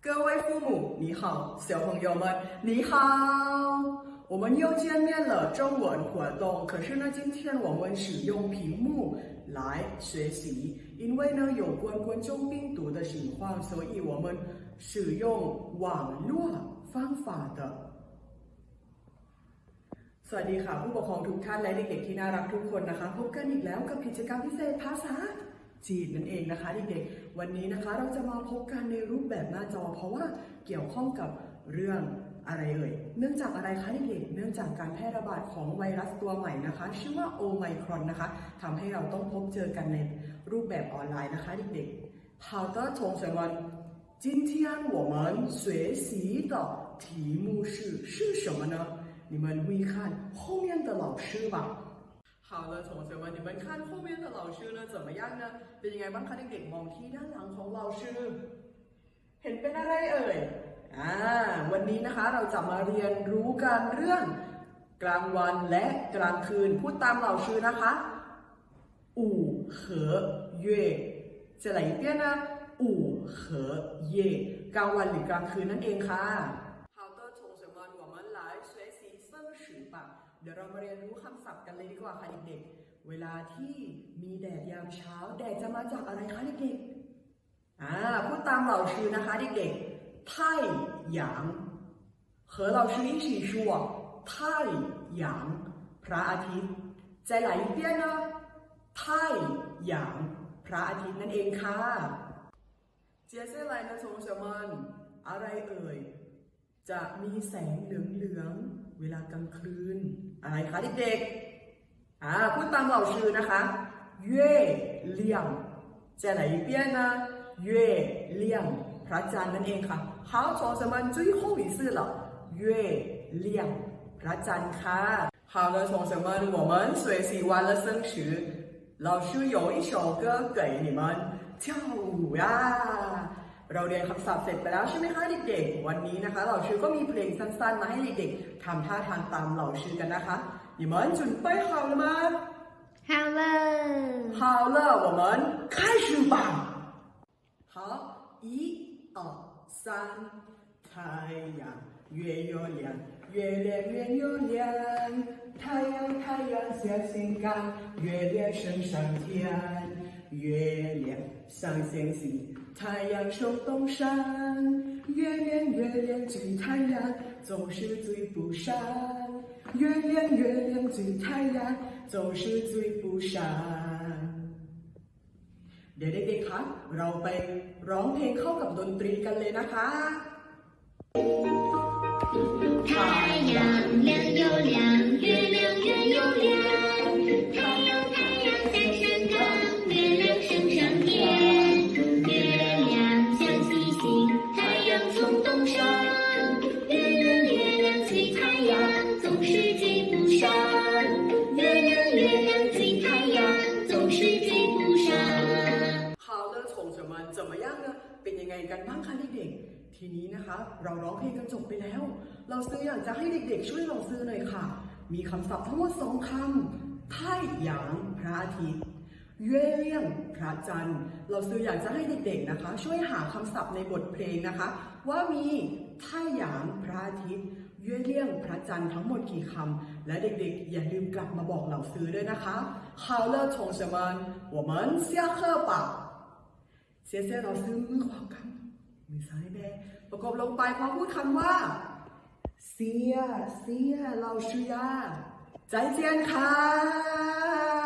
各位父母，你好，小朋友们，你好，我们又见面了，中文活动。可是呢，今天我们使用屏幕来学习，因为呢有关冠状病毒的情况，所以我们使用网络方法的。สวัสดีค่ะผู้ปกครองทุกท่านและเด็กๆที่น่ารักทุกคนนะคะ พบกันอีกแล้วกับกิจกรรมพิเศษภาษา จีนนั่นเองนะคะเด็กๆวันนี้นะคะเราจะมาพบกันในรูปแบบหน้าจอ เพราะว่าเกี่ยวข้องกับเรื่องอะไรเอ่ยเนื่องจากอะไรคะเด็กๆเนื่องจากการแพร่ระบาดของไวรัสตัวใหม่นะคะ ชื่อว่าโอไมครอนนะคะทำให้เราต้องพบเจอกันในรูปแบบออนไลน์นะคะเด็กๆ好的同学们今天我们学习的题目是是什么呢你们会看后面的老师吧。 好了，同学们，你们看后面的老师呢怎么样呢？เป็นยังไงบ้างคะเด็กๆมองที่ด้านหลังของ老师เห็นเป็นอะไรเอ่ยอ่าวันนี้นะคะเราจะมาเรียนรู้กันเรื่อง กลางวันและกลางคืน พูดตาม老师นะคะ午和月จะไหลเปี้ยนนะ午和夜กลางวันหรือกลางคืนนั่นเองค่ะ好的同学们我们来学习生词吧 เดี๋ยวเรามาเรียนรู้คำศัพท์กันเลยดีกว่าค่ะเด็กๆ เวลาที่มีแดดยามเช้า แดดจะมาจากอะไรคะเด็กๆ อ่าพูดตาม老师นะคะเด็กๆ太阳和老师一起说太阳พระอาทิตย์ใจไหลเปี้ยนนะ太阳พระอาทิตย์นั่นเองค่ะ接下来呢同学们อะไรเอ่ย จะมีแสงเหลืองๆ เวลากลางคืน อะไรคะเด็กๆ อ่าพูดตาม老师นะคะ月亮จะไหนเปี้ยนนะ月亮พระจันทร์นั่นเองค่ะ好同学们最后一次了月亮พระจันทร์ค่ะ好的同学们我们学习完了生词老师有一首歌给你们跳舞呀 เราเรียนคำศัพท์เสร็จไปแล้วใช่ไหมคะเด็กๆ วันนี้นะคะเหล่าชื่อก็มีเพลงสั้นๆ มาให้เด็กๆทำท่าทางตามเหล่าชื่อกันนะคะ你们准备好了吗好了，好了我们开始吧好一二三太阳月又亮月亮圆又亮太阳太阳下心肝月亮升上天月亮上星星 太阳守东山，月亮月亮追太阳，总是追不上。月亮月亮追太阳，总是追不上。เดี๋ยวเด็กๆคะเราไปร้องเพลงเข้ากับดนตรีกันเลยนะคะ 太阳 上。月亮月亮追太阳，总是追不上。好的同学们怎么样呢เป็นยังไงกันบ้างคะเด็กๆ ทีนี้นะคะ เราร้องเพลงกันจบไปแล้ว เราซื้ออยากจะให้เด็กๆ ช่วยเราซื้อหน่อยค่ะ มีคำศัพท์ทั้งหมดสองคำ太阳พระอาทิตย์เย่เลี่ยงพระจันทร์ เราซื้ออยากจะให้เด็กๆนะคะ ช่วยหาคำศัพท์ในบทเพลงนะคะ ว่ามี太阳พระอาทิตย์ เย่เลี่ยงพระจันทร์ทั้งหมดกี่คำและเด็กๆ อย่าลืมกลับมาบอกเราซื้อด้วยนะคะ好了同学们我们下课吧เสียเสียเราซื้อมือขวากันมือซ้ายแบประกบลงไปพร้อมพูดคำว่า เสียเสียเราเชียใจเจียนค่ะ